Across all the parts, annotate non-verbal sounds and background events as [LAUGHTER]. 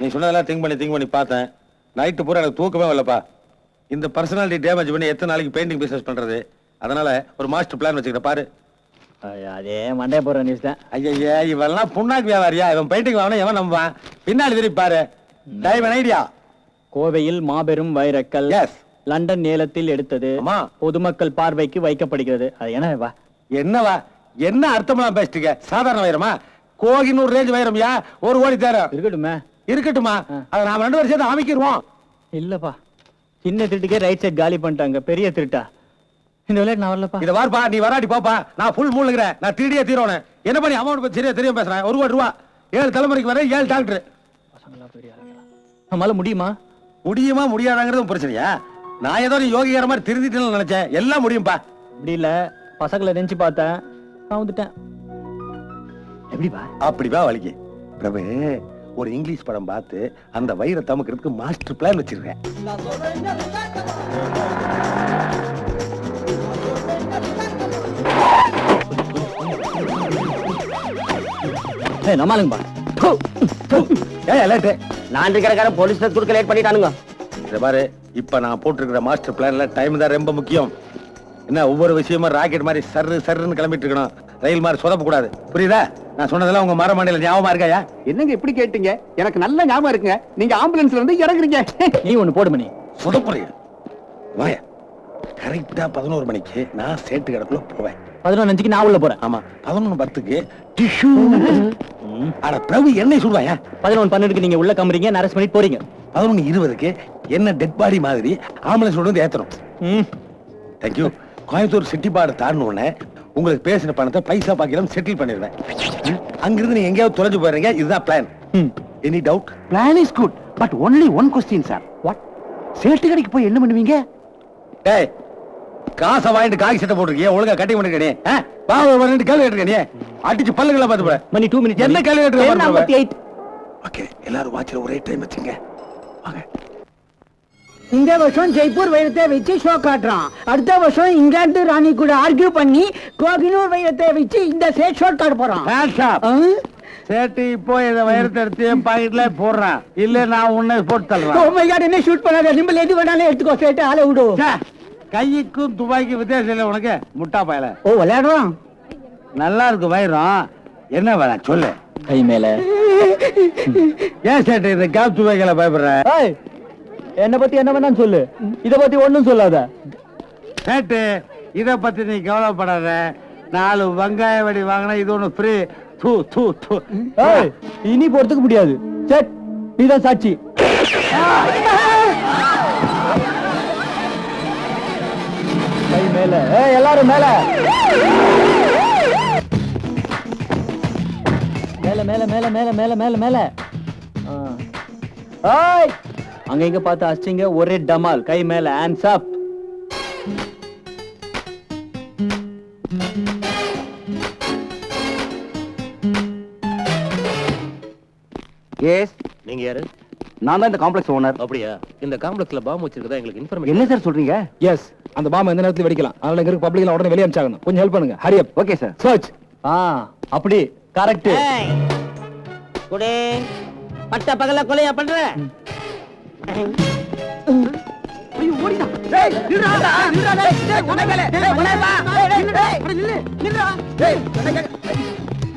நீ சொன்னதெல்லாம் திங்க் பண்ணி திங்க் பண்ணி பார்த்தேன். நைட்டு பூரா எனக்கு தூக்கமே வரலப்பா. இந்த பர்சனாலிட்டி டேமேஜ் பண்ணி எத்தனை நாளைக்கு பெயிண்டிங் பிசினஸ் பண்றது? அதனால ஒரு மாஸ்டர் பிளான் வச்சுக்கிட்ட பாரு. அதே மண்டே போற நியூஸ் தான். ஐயா இவெல்லாம் புண்ணாக்கு வியாபாரியா? இவன் பெயிண்டிங் வாங்கினா எவன் நம்புவான்? பின்னாடி திருப்பி பாரு. டைம் ஐடியா கோவையில் மாபெரும் வைரக்கல். எஸ் லண்டன் நேலத்தில் எடுத்தது. பொதுமக்கள் பார்வைக்கு வைக்கப்படுகிறது. அது என்ன வா. என்னவா? என்ன அர்த்தமெல்லாம் பேசிட்டுக்க சாதாரண வைரமா? கோகினூர் ரேஞ்ச் வைரம்யா? ஒரு கோடி தேரம் இருக்கட்டுமே. இருக்கட்டுமா அதை நாம ரெண்டு பேரும் சேர்ந்து அமைக்கிடுவோம் இல்லப்பா. சின்ன திருட்டுக்கே ரைட் சைட் காலி பண்ணிட்டாங்க. பெரிய திருட்டா. இந்த விளையாட்டு நான் வரலப்பா. இத வார்ப்பா நீ வராட்டி போப்பா. நான் ஃபுல் மூழ்கிறேன் நான் திருடியே தீரோனேன் என்ன பண்ணி அமௌண்ட் பத்தி சரியா தெரியும் பேசுறேன் ஒரு கோடி ரூபா. ஏழு தலைமுறைக்கு வர ஏழு டாக்டர் பசங்களா பெரிய ஆளுங்களா. நம்மளால முடியுமா? முடியுமா முடியாதாங்கிறதும் பிரச்சனையா? நான் ஏதோ யோகிக்கிற மாதிரி திருந்திட்டேன்னு நினைச்சேன். எல்லாம் முடியும்பா. அப்படி இல்ல. பசங்களை நினைச்சு பார்த்தேன். நான் வந்துட்டேன். எப்படிப்பா அப்படிவா வலிக்கு. பிரபு ஒரு இங்கிலீஷ் படம் பார்த்து அந்த வயிறை தமக்கிறதுக்கு மாஸ்டர் பிளான் வச்சிருக்கேன். அலர்ட் லாண்ட்ரி கடைக்காரன் போலீஸ்ல குடுக்க லேட் பண்ணிட்டானுங்க. இத பாரு இப்ப நான் போட்டிருக்கிற மாஸ்டர் பிளான்ல டைம் தான் ரொம்ப முக்கியம். என்ன ஒவ்வொரு விஷயமும் ராக்கெட் மாதிரி சர்ரு சர்ருன்னு கிளம்பிட்டு இருக்கணும். ரயில் மாதிரி சொதப்ப கூடாது புரியுதா? நான் சொன்னதெல்லாம் உங்க மரமண்டையில ஞாபகமா இருக்காயா? என்னங்க இப்படி கேட்டீங்க? எனக்கு நல்ல ஞாபகம் இருக்குங்க. நீங்க ஆம்புலன்ஸ்ல இருந்து இறங்குறீங்க. நீ ஒண்ணு போடு மணி. சொதப்புறீங்க வாய. கரெக்டா பதினோரு மணிக்கு நான் சேட்டு கிடக்குள்ள போவேன். பதினொன்று அஞ்சுக்கு நான் உள்ள போறேன். ஆமா. பதினொன்னு பத்துக்கு டிஷ்யூ ஆனா பிரபு என்னை சொல்லுவாயா பதினொன்று பன்னெண்டுக்கு நீங்க உள்ள கம்புறீங்க நரஸ் பண்ணிட்டு போறீங்க. பதினொன்னு இருபதுக்கு என்ன டெட் பாடி மாதிரி ஆம்புலன்ஸ் வந்து ஏத்தணும். ம். தேங்க்யூ கோயம்புத்தூர் சிட்டிப்பாடு தாண்டின உடனே உங்களுக்கு பேசின பணத்தை பைசா பாக்கியம் செட்டில் பண்ணிடுவேன். அங்கிருந்து நீங்க எங்கேயாவது தொலைஞ்சு போயிடுறீங்க? இதுதான் plan any doubt plan is good but only one question sir what சேட்டு கடைக்கு போய் என்ன பண்ணுவீங்க? டேய் காசை வாங்கிட்டு காக்கி சட்டை போட்டிருக்கிய ஒழுங்கா கட்டி பண்ணிருக்கே ஒரு ரெண்டு கேள்வி கேட்டிருக்கே அடிச்சு பல்லுகளை பார்த்து போற மணி டூ மினிட்ஸ் என்ன கேள்வி கேட்டிருக்க ஐம்பத்தி எயிட் ஓகே எல்லாரும் வாட்சில ஒரே டைம் வச்சுங்க வாங்க. இந்த வருஷம் ஜெய்ப்பூர் வைரத்தை வச்சு ஷோ காட்டுறான். அடுத்த வருஷம் இங்கிலாந்து ராணி கூட ஆர்கியூ பண்ணி கோகினூர் வைரத்தை வச்சு இந்த சேட் ஷோ காட்ட போறான்? சேட்டு இப்போ இத வயிறத்தை எடுத்து என் பாக்கெட்ல போடுறான். இல்ல நான் உன்னை போட்டு Oh my God, என்ன ஷூட் பண்ணாத? நிம்பல் எது வேணாலும் எடுத்துக்கோ சேட்டு ஆளை விடு. கைக்கும் துபாய்க்கு வித்தியாசம் இல்லை உனக்கு முட்டா பயல. ஓ விளையாடுறான்? நல்லா இருக்கு வைரம். என்ன வேலை சொல்லு. கை மேல. [LAUGHS] ஏன் சேட்டு இந்த கேப் துபாய்களை பயப்படுற? ஏய் என்ன பத்தி என்ன வேணாலும் சொல்லு. இத பத்தி ஒண்ணும் சொல்லாத. சேட்டு இத பத்தி நீ கவலைப்படாத. நாலு வெங்காய வடி வாங்கினா இது ஒண்ணு ஃப்ரீ தூ தூ தூ. ஏய் இனி போறதுக்கு முடியாது. செட் நீதான் சாட்சி. கை மேல. ஏய் எல்லாரும் மேல. மேல மேல மேல மேல மேல மேல மேல. அங்க இங்க பார்த்து அடிச்சிங்க ஒரே டமால். கை மேல ஹேண்ட்ஸ் அப் எஸ் நீங்க யாரு? நான் தான் இந்த காம்ப்ளெக்ஸ் ஓனர் அப்படியா? இந்த காம்ப்ளெக்ஸ்ல பாம்பு வச்சிருக்கதா எங்களுக்கு இன்ஃபர்மேஷன் என்ன சார் சொல்றீங்க? எஸ் அந்த பாம்பு எந்த நேரத்துல வெடிக்கலாம். அதனால இங்க இருக்க பப்ளிக்ல உடனே வெளியே அனுப்பிச்சாகணும். கொஞ்சம் ஹெல்ப் பண்ணுங்க. ஹரி அப் ஓகே சார் சர்ச் ஆ. அப்படி. கரெக்ட் குடே பட்ட பகல கொலையா பண்ற?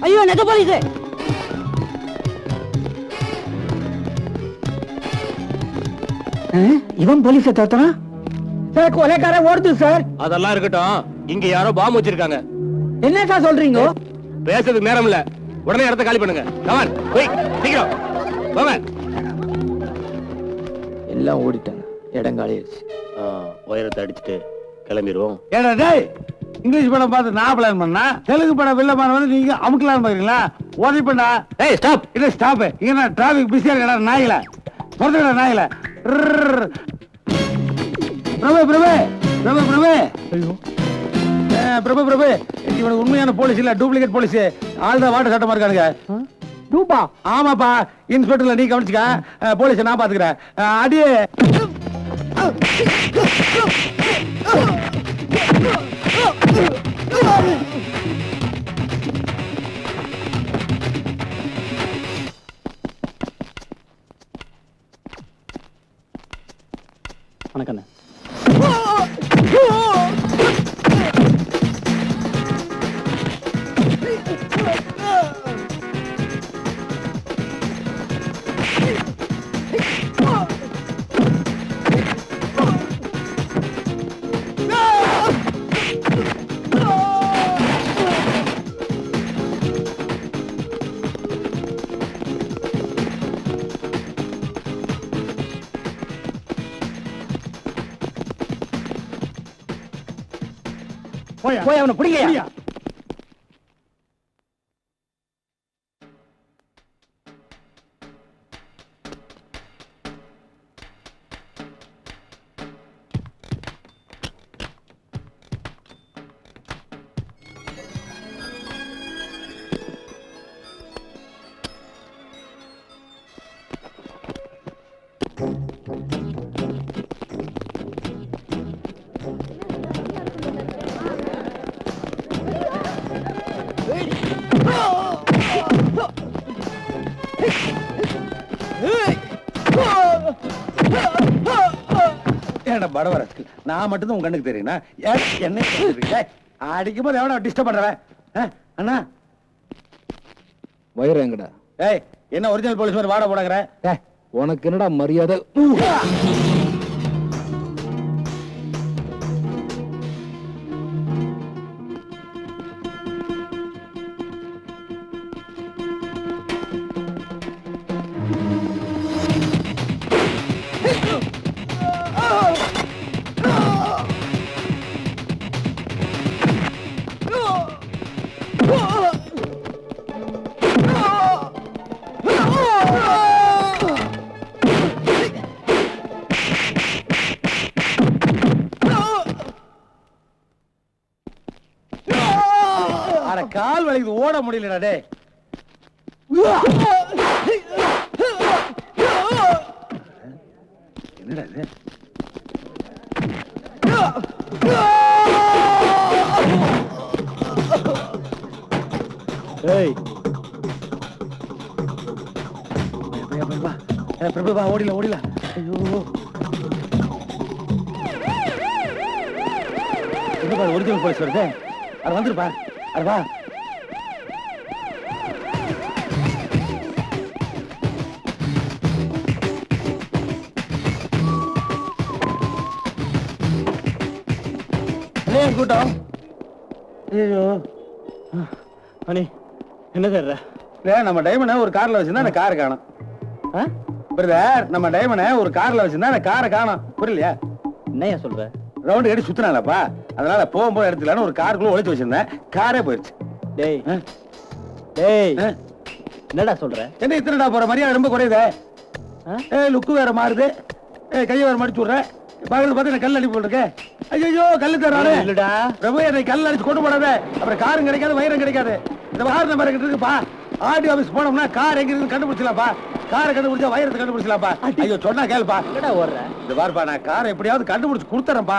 ஐயோ நெட்ட போலீஸ் இவன் போலீஸை தோத்துறான் சார் கொலைக்காரன் ஓடுது சார். அதெல்லாம் இருக்கட்டும். இங்க யாரோ பாம்பு வச்சிருக்காங்க. என்ன சார் சொல்றீங்க? பேசுறதுக்கு நேரம் இல்ல. உடனே இடத்த காலி பண்ணுங்க. கமான் போய் சீக்கிரம். போங்க எல்லாம் ஓடிட்டாங்க. இடங்காலி ஆயிடுச்சு. உயரத்தை அடிச்சுட்டு கிளம்பிடுவோம். ஏடா டேய் இங்கிலீஷ் படம் பார்த்து நான் பிளான் பண்ணா? தெலுங்கு படம் வில்ல படம் வந்து நீங்க அமுக்கலாம் பாக்குறீங்களா? உதவி பண்ணா ஏய் ஸ்டாப் இல்ல ஸ்டாப் இங்க நான் டிராபிக் பிஸியா இருக்கடா நாயில பொறுத்துக்கடா நாயில. பிரபு பிரபு. பிரபு பிரபு. ஏ, பிரபு பிரபு. இவனுக்கு உண்மையான போலீஸ் இல்ல டூப்ளிகேட் போலீஸ் ஆள் தான் வாட்ட சட்டமா இருக்கானுங்க. டூபா ஆமாப்பா இன்ஸ்பெக்டர்ல நீ கவனிச்சுக்க. போலீஸ் நான் பாத்துக்கிறேன். அடியே. போய் அவனை பிடிங்க ஏன்டா படவர நான் மட்டும் உன் கண்ணுக்கு தெரியுனா என்ன அடிக்கும் போது எவனா டிஸ்டர்ப் பண்றவன்? அண்ணா. வயிறு எங்கடா? ஏய் என்ன ஒரிஜினல் போலீஸ் மாதிரி வாட போடாங்கிற உனக்கு என்னடா மரியாதை? கால் வலிக்குது ஓட முடியலடா டேய். என்னடா இது? ஏய். பிரபு ஓடில ஓடில ஐயோ. என்ன பாரு ஒரிஜினல் போலீஸ் வருது? அது வந்துருப்பா அது வா. என் கூட்டம். ஐயோ அனி என்ன தேடுற? இல்ல நம்ம டைமண்ட் ஒரு கார்ல வச்சிருந்தா அந்த காரை காணும். ஆ? பிரதர் நம்ம டைமண்ட் ஒரு கார்ல வச்சிருந்தா அந்த காரை காணும். புரியலையா? என்னய்யா சொல்ற? ரவுண்டு கட்டி சுத்தினாலப்பா அதனால போகும்போது எடுத்துக்கலான்னு ஒரு காருக்குள்ள ஒளிச்சு வச்சிருந்தேன். காரே போயிருச்சு. டேய்? டேய்? என்னடா சொல்ற? என்ன இத்தனைடா போற? மரியாதை ரொம்ப குறையுதே? ஏ லுக்கு வேற மாறுது. ஏ கையை வேற மடிச்சு விடுறேன் பக்கத்துல பார்த்து கல் அடிப்பு போட்டிருக்கேன். ஐயோ கல்லு தர்றாரு இல்லடா. பிரபு என்னை கல் அடிச்சு கொண்டு போடாத. அப்புறம் காரும் கிடைக்காது வயிறும் கிடைக்காது. இந்த வாகன நம்பர் எங்கிட்ட இருக்குப்பா. ஆர்டி ஆபீஸ் போனோம்னா கார் எங்க இருக்கு கண்டுபிடிச்சலாம்ப்பா காரை கண்டுபிடிச்சா வயிறத்தை கண்டுபிடிச்சலாம்ப்பா ஐயோ சொன்னா கேளுப்பா. என்னடா ஓடுற? இந்த பாருப்பா நான் காரை எப்படியாவது கண்டுபிடிச்சு கொடுத்துறேன்ப்பா.